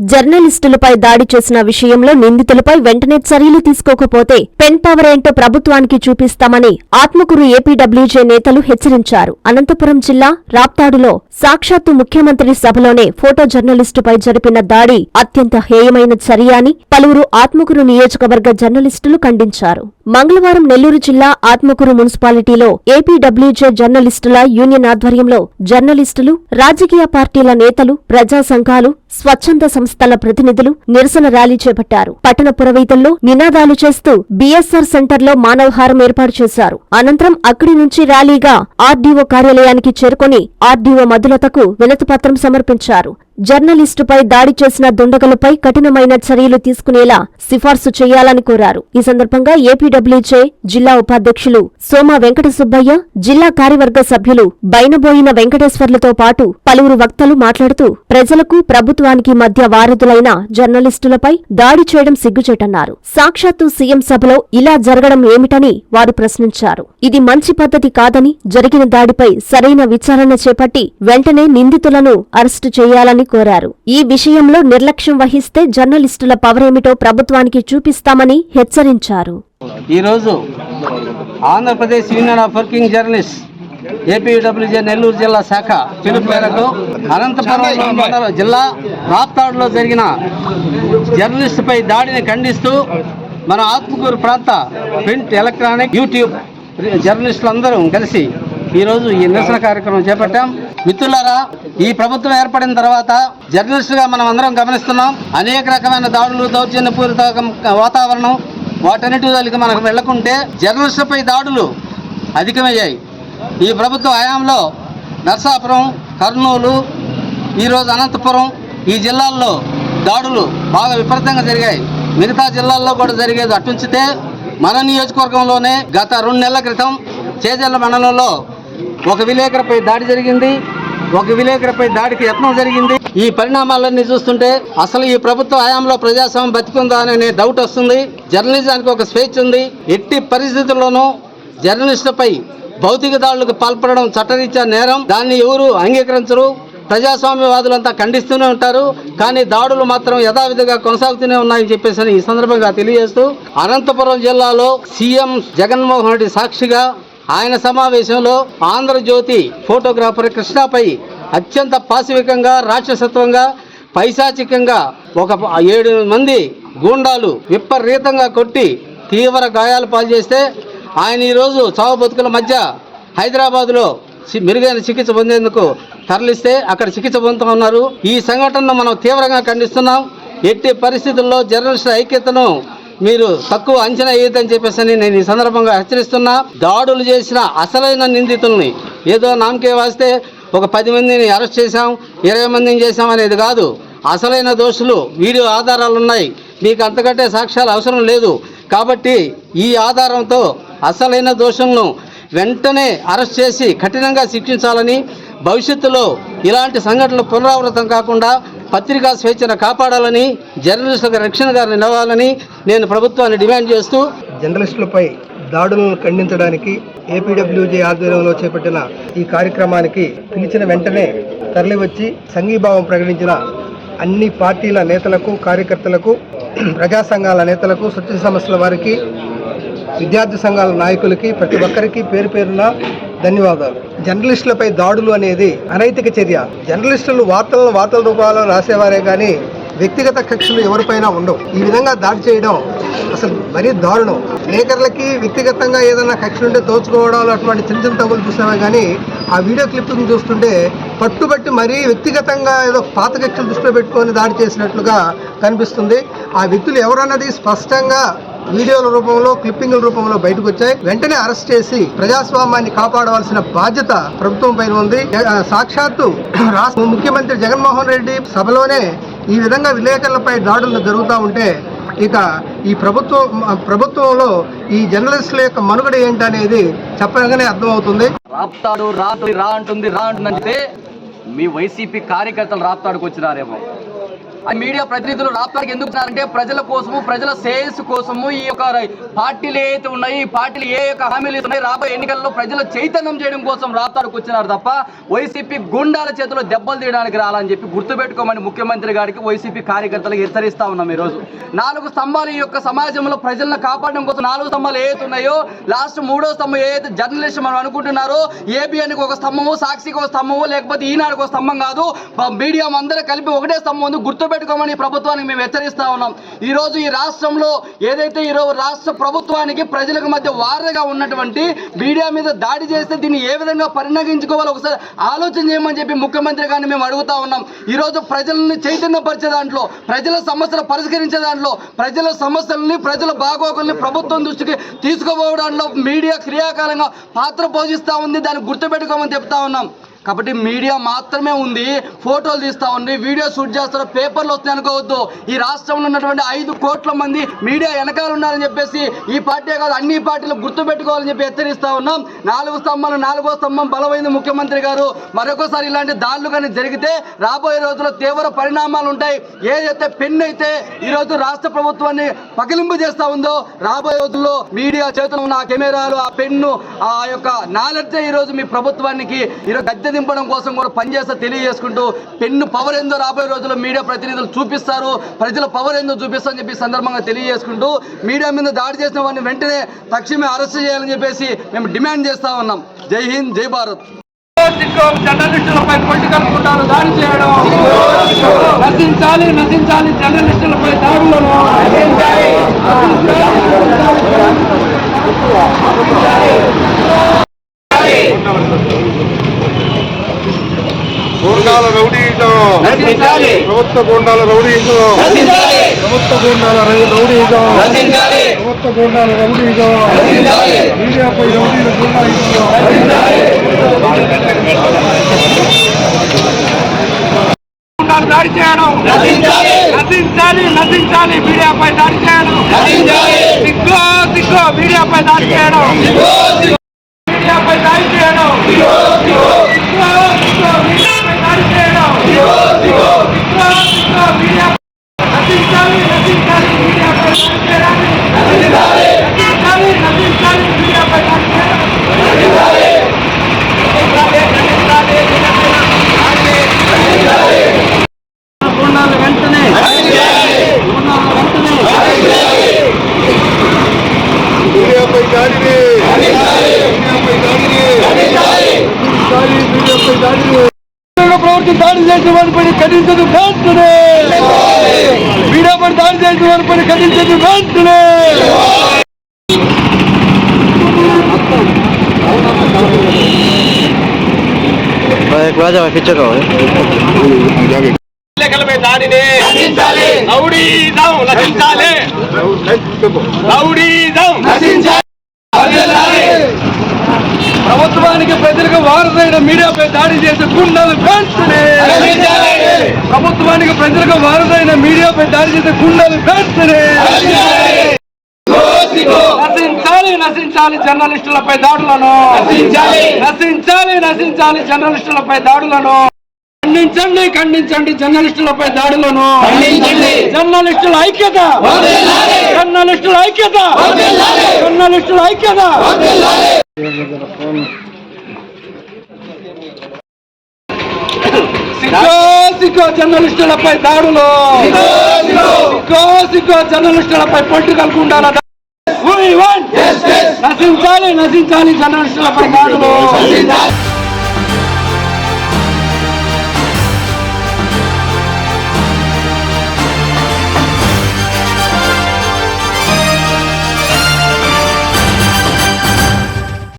జర్నలిస్టులపై దాడి చేసిన విషయంలో నిందితులపై వెంటనే చర్యలు తీసుకోకపోతే పెన్ పవర్ ఏంటో ప్రభుత్వానికి చూపిస్తామని ఆత్మకూరు ఏపీడబ్ల్యూజే నేతలు హెచ్చరించారు. అనంతపురం జిల్లా రాప్తాడులో సాక్షాత్తు ముఖ్యమంత్రి సభలోనే ఫోటో జర్నలిస్టుపై జరిపిన దాడి అత్యంత హేయమైన చర్య అని పలువురు ఆత్మకూరు నియోజకవర్గ జర్నలిస్టులు ఖండించారు. మంగళవారం నెల్లూరు జిల్లా ఆత్మకూరు మున్సిపాలిటీలో ఏపీడబ్ల్యూజే జర్నలిస్టుల యూనియన్ ఆధ్వర్యంలో జర్నలిస్టులు రాజకీయ పార్టీల నేతలు ప్రజా సంఘాలు స్వచ్ఛంద సంస్థల ప్రతినిధులు నిరసన ర్యాలీ చేపట్టారు. పట్టణ పురవైతుల్లో నినాదాలు చేస్తూ బీఎస్ఆర్ సెంటర్లో మానవహారం ఏర్పాటు చేశారు. అనంతరం అక్కడి నుంచి ర్యాలీగా ఆర్డీఓ కార్యాలయానికి చేరుకొని ఆర్డీఓ మధు మధులతకు వినతిపత్రం సమర్పించారు. జర్నలిస్టుపై దాడి చేసిన దుండగులపై కఠినమైన చర్యలు తీసుకునేలా సిఫార్సు చేయాలని కోరారు. ఈ సందర్భంగా ఏపీడబ్ల్యూచే జిల్లా ఉపాధ్యక్షులు సోమ వెంకట సుబ్బయ్య జిల్లా కార్యవర్గ సభ్యులు బైనబోయిన వెంకటేశ్వర్లతో పాటు పలువురు వక్తలు మాట్లాడుతూ ప్రజలకు ప్రభుత్వానికి మధ్య వారధులైన జర్నలిస్టులపై దాడి చేయడం సిగ్గుచేటన్నారు. సాక్షాత్తు సీఎం సభలో ఇలా జరగడం ఏమిటని వారు ప్రశ్నించారు. ఇది మంచి పద్ధతి కాదని జరిగిన దాడిపై సరైన విచారణ చేపట్టి వెంటనే నిందితులను అరెస్టు చేయాలని కోరారు. ఈ విషయంలో నిర్లక్ష్యం వహిస్తే జర్నలిస్టుల పవరేమిటో ప్రభుత్వానికి చూపిస్తామని హెచ్చరించారు. ఈరోజు Andhra Pradesh union of working journalist APWJ Nellore జిల్లా శాఖ పిలుపు మేరకు అనంతపురం జిల్లా రాప్తాడులో జరిగిన జర్నలిస్టుపై దాడిని ఖండిస్తూ మన ఆత్మకూరు ప్రాంత ప్రింట్ ఎలక్ట్రానిక్ యూట్యూబ్ జర్నలిస్టులందరూ కలిసి ఈరోజు ఈ నిరసన కార్యక్రమం చేపట్టాం. మిత్రులారా ఈ ప్రభుత్వం ఏర్పడిన తర్వాత జర్నలిస్టుగా మనం అందరం గమనిస్తున్నాం. అనేక రకమైన దాడులు దౌర్జన్యపూరిత వాతావరణం వాటన్నిటి దానికి మనకు వెళ్ళకుంటే జర్నలిస్టులపై దాడులు అధికమయ్యాయి. ఈ ప్రభుత్వ హయాంలో నర్సాపురం కర్నూలు ఈరోజు అనంతపురం ఈ జిల్లాల్లో దాడులు బాగా విపరీతంగా జరిగాయి. మిగతా జిల్లాల్లో కూడా జరిగేది అటుంచితే మన నియోజకవర్గంలోనే గత రెండు నెలల క్రితం చేజల్ల మండలంలో ఒక విలేకరుపై దాడి జరిగింది ఒక విలేకరుపై దాడికి యత్నం జరిగింది. ఈ పరిణామాలన్నీ చూస్తుంటే అసలు ఈ ప్రభుత్వ హయాంలో ప్రజాస్వామ్యం బతికుందా అనే డౌట్ వస్తుంది. జర్నలిజానికి ఒక స్వేచ్ఛ ఉంది. ఎట్టి పరిస్థితుల్లోనూ జర్నలిస్టులపై భౌతిక దాడులకు పాల్పడడం చట్టరీత్యా నేరం. దాన్ని ఎవరు అంగీకరించరు. ప్రజాస్వామ్యవాదులంతా ఖండిస్తూనే ఉంటారు. కానీ దాడులు మాత్రం యథావిధిగా కొనసాగుతూనే ఉన్నాయని చెప్పేసి ఈ సందర్భంగా తెలియజేస్తూ అనంతపురం జిల్లాలో సీఎం జగన్మోహన్ రెడ్డి సాక్షిగా ఆయన సమావేశంలో ఆంధ్రజ్యోతి ఫోటోగ్రాఫర్ కృష్ణపై అత్యంత పాశవికంగా రాక్షసత్వంగా పైశాచికంగా ఒక ఏడు మంది గూండాలు విపరీతంగా కొట్టి తీవ్ర గాయాలు పాల్చేస్తే ఆయన ఈరోజు చావు బతుకుల మధ్య హైదరాబాదులో మెరుగైన చికిత్స పొందేందుకు తరలిస్తే అక్కడ చికిత్స పొందుతూ ఉన్నారు. ఈ సంఘటనను మనం తీవ్రంగా ఖండిస్తున్నాం. ఎట్టి పరిస్థితుల్లో జర్నలిస్టుల ఐక్యతను మీరు తక్కువ అంచనా వేయద్దని చెప్పేసి నేను ఈ సందర్భంగా హెచ్చరిస్తున్నా. దాడులు చేసిన అసలైన నిందితుల్ని ఏదో నామకే వాస్తే ఒక పది మందిని అరెస్ట్ చేశాం ఇరవై మందిని చేశాం అనేది కాదు. అసలైన దోషులు వీడియో ఆధారాలు ఉన్నాయి. మీకు అంతకంటే సాక్ష్యాలు అవసరం లేదు. కాబట్టి ఈ ఆధారంతో అసలైన దోషులను వెంటనే అరెస్ట్ చేసి కఠినంగా శిక్షించాలని భవిష్యత్తులో ఇలాంటి సంఘటనలు పునరావృతం కాకుండా పత్రికా స్వేచ్ఛను కాపాడాలని జర్నలిస్టులకు రక్షణగా నిలవాలని నేను ప్రభుత్వాన్ని డిమాండ్ చేస్తూ జర్నలిస్టులపై దాడులను ఖండించడానికి ఏపీడబ్ల్యూజే ఆధ్వర్యంలో చేపట్టిన ఈ కార్యక్రమానికి పిలిచిన వెంటనే తరలివచ్చి సంఘీభావం ప్రకటించిన అన్ని పార్టీల నేతలకు కార్యకర్తలకు ప్రజా సంఘాల నేతలకు స్వచ్ఛ సంస్థల వారికి విద్యార్థి సంఘాల నాయకులకి ప్రతి ఒక్కరికి పేరు పేరున ధన్యవాదాలు. జర్నలిస్టులపై దాడులు అనేది అనైతిక చర్య. జర్నలిస్టులు వార్తలను వార్తల రూపాల్లో రాసేవారే కానీ వ్యక్తిగత కక్షలు ఎవరిపైనా ఉండవు. ఈ విధంగా దాడి చేయడం అసలు మరీ దారుణం. లేఖర్లకి వ్యక్తిగతంగా ఏదైనా కక్షలు ఉంటే దోచుకోవడాలు అటువంటి చిన్న చిన్న తగులు చూసామే కానీ ఆ వీడియో క్లిప్ను చూస్తుంటే పట్టుబట్టి మరీ వ్యక్తిగతంగా ఏదో పాత కక్షలు దృష్టిలో పెట్టుకొని దాడి చేసినట్లుగా కనిపిస్తుంది. ఆ వ్యక్తులు ఎవరన్నది స్పష్టంగా వీడియోల రూపంలో క్లిప్పింగ్ల రూపంలో బయటకు వచ్చాయి వెంటనే అరెస్ట్ చేసి ప్రజాస్వామ్యాన్ని కాపాడవలసిన బాధ్యత ప్రభుత్వం పైన ఉంది. సాక్షాత్తు రాష్ట్ర ముఖ్యమంత్రి జగన్మోహన్ రెడ్డి సభలోనే ఈ విధంగా విలేకరులపై దాడులు జరుగుతూ ఉంటే ఇక ఈ ప్రభుత్వం ప్రభుత్వంలో ఈ జర్నలిస్టుల యొక్క మనుగడ ఏంటనేది చెప్పగానే అర్థమవుతుంది. రాప్తాడు రాత్రి రా అంటుంది రా అంటుందంటే మీ వైసీపీ కార్యకర్తలు రాప్తాడుకు వచ్చినారేమో. మీడియా ప్రతినిధులు రాష్ట్రానికి ఎందుకు అంటే ప్రజల కోసము ప్రజల సేల్స్ కోసము ఈ యొక్క పార్టీలు ఏవైతే ఉన్నాయి ఈ పార్టీలు ఏ యొక్క హామీలు ఇస్తున్నాయి రాబోయే ఎన్నికల్లో ప్రజలు చైతన్యం చేయడం కోసం రాష్ట్రానికి వచ్చినారు తప్ప వైసీపీ గుండాల చేతిలో దెబ్బలు తీయడానికి రాలని చెప్పి గుర్తుపెట్టుకోమని ముఖ్యమంత్రి గారికి వైసీపీ కార్యకర్తలకు హెచ్చరిస్తా ఉన్నాం ఈరోజు. నాలుగు స్తంభాలు ఈ యొక్క సమాజంలో ప్రజలను కాపాడడం కోసం నాలుగు స్తంభాలు ఏవైతే ఉన్నాయో లాస్ట్ మూడో స్తంభం ఏదైతే జర్నలిస్ట్ మనం అనుకుంటున్నారో ఏబిఎన్కి ఒక స్తంభము సాక్షికి ఒక స్తంభము లేకపోతే ఈనాడుకు ఒక స్తంభం కాదు మీడియా అందరూ కలిపి ఒకటే స్తంభం ఉంది గుర్తుపెట్టుకోమని ప్రభుత్వానికి మేము హెచ్చరిస్తా ఉన్నాం. ఈరోజు ఈ రాష్ట్రంలో ఏదైతే ఈ రోజు రాష్ట్ర ప్రభుత్వానికి ప్రజలకు మధ్య వారగా ఉన్నటువంటి మీడియా మీద దాడి చేస్తే దీన్ని ఏ విధంగా పరిణమించుకోవాలో ఒకసారి ఆలోచన చేయమని చెప్పి ముఖ్యమంత్రి గారిని మేము అడుగుతా ఉన్నాం. ఈరోజు ప్రజలను ప్రజల్ని చైతన్యపరిచే దాంట్లో ప్రజల సమస్యలు పరిష్కరించే దాంట్లో ప్రజల సమస్యలని ప్రజల బాగోగుల్ని ప్రభుత్వం దృష్టికి తీసుకుపోవడంలో మీడియా క్రియాకాలంగా పాత్ర పోషిస్తూ ఉంది. దాన్ని గుర్తుపెట్టుకోమని చెప్తా ఉన్నాం. కాబట్టి మీడియా మాత్రమే ఉంది. ఫోటోలు తీస్తా ఉంది. వీడియో షూట్ చేస్తారు? పేపర్లు వస్తాయి అనుకోవద్దు. ఈ రాష్ట్రంలో ఉన్నటువంటి ఐదు కోట్ల మంది మీడియా వెనకాల ఉన్నారని చెప్పేసి ఈ పార్టీ కాదు అన్ని పార్టీలు గుర్తుపెట్టుకోవాలని చెప్పి హెచ్చరిస్తా ఉన్నాం. నాలుగు స్తంభాలు నాలుగో స్తంభం బలమైంది ముఖ్యమంత్రి గారు. మరొకసారి ఇలాంటి దాడులు కానీ జరిగితే రాబోయే రోజుల్లో తీవ్ర పరిణామాలు ఉంటాయి. ఏదైతే పెన్ను అయితే ఈ రోజు రాష్ట్ర ప్రభుత్వాన్ని పగిలింపు చేస్తూ ఉందో రాబోయే రోజుల్లో మీడియా చేతులు ఉన్న ఆ కెమెరాలు ఆ పెన్ను ఆ యొక్క నాలెడ్జ్ ఈ రోజు మీ ప్రభుత్వానికి ఈరోజు గద్దె దింపడం కోసం కూడా పనిచేస్తా తెలియజేసుకుంటూ పెన్ను పవర్ ఏందో రాబోయే రోజుల్లో మీడియా ప్రతినిధులు చూపిస్తారు. ప్రజల పవర్ ఏందో చూపిస్తారని చెప్పి సందర్భంగా తెలియజేసుకుంటూ మీడియా మీద దాడి చేసిన వారిని వెంటనే తక్షణమే అరెస్ట్ చేయాలని చెప్పేసి మేము డిమాండ్ చేస్తా ఉన్నాం. జై హింద్ జై భారత్. జర్నలిస్టులపై పొలిటికల్ కుట్రాలు దాడి చేయడం. నశించాలి నశించాలి జర్నలిస్టులపై దాడులను గోండాల రౌడీజం నశించాలి ప్రభుత్వ గోండాల రౌడీజం. ప్రభుత్వ గోండాల రౌ- రౌడీజం. ప్రభుత్వ గోండాల రౌడీజం. మీడియాపై రౌడీల గుండాయిజం. దాడి చేయడం నశించాలి. నశించాలి మీడియాపై దాడి చేయడం సిగ్గో సిగ్గో. మీడియాపై దాడి చేయడం ప్రవర్తి దాడి చేసిన వారి పని కఠించదు వెంటనే మీడియాపై దాడి చేసిన వారి పని కఠించదు వెంటనే విలేకరులపై దాడిని నశించాలి రౌడీజం నశించాలి రౌడీజం ప్రభుత్వానికి ప్రజలకు వారసైన మీడియాపై దాడి చేసే గుండాలు వెంటనే ప్రభుత్వానికి ప్రజలకు వారసైన మీడియాపై దాడి చేసే గుండాలు వెంటనే నశించాలి నశించాలి జర్నలిస్టులపై దాడులను. నశించాలి. నశించాలి జర్నలిస్టులపై దాడులను. ఖండించండి ఖండించండి జర్నలిస్టులపై దాడులను. జర్నలిస్టుల ఐక్యత. జర్నలిస్టుల ఐక్యత. జర్నలిస్టుల ఐక్యత. సిగ్గో జర్నలిస్టులపై దాడులు. సిగ్గో సిగ్గో జర్నలిస్టులపై పొలిటికల్ గుండాల నశించాలి నశించాలి జర్నలిస్టులపై దాడులు.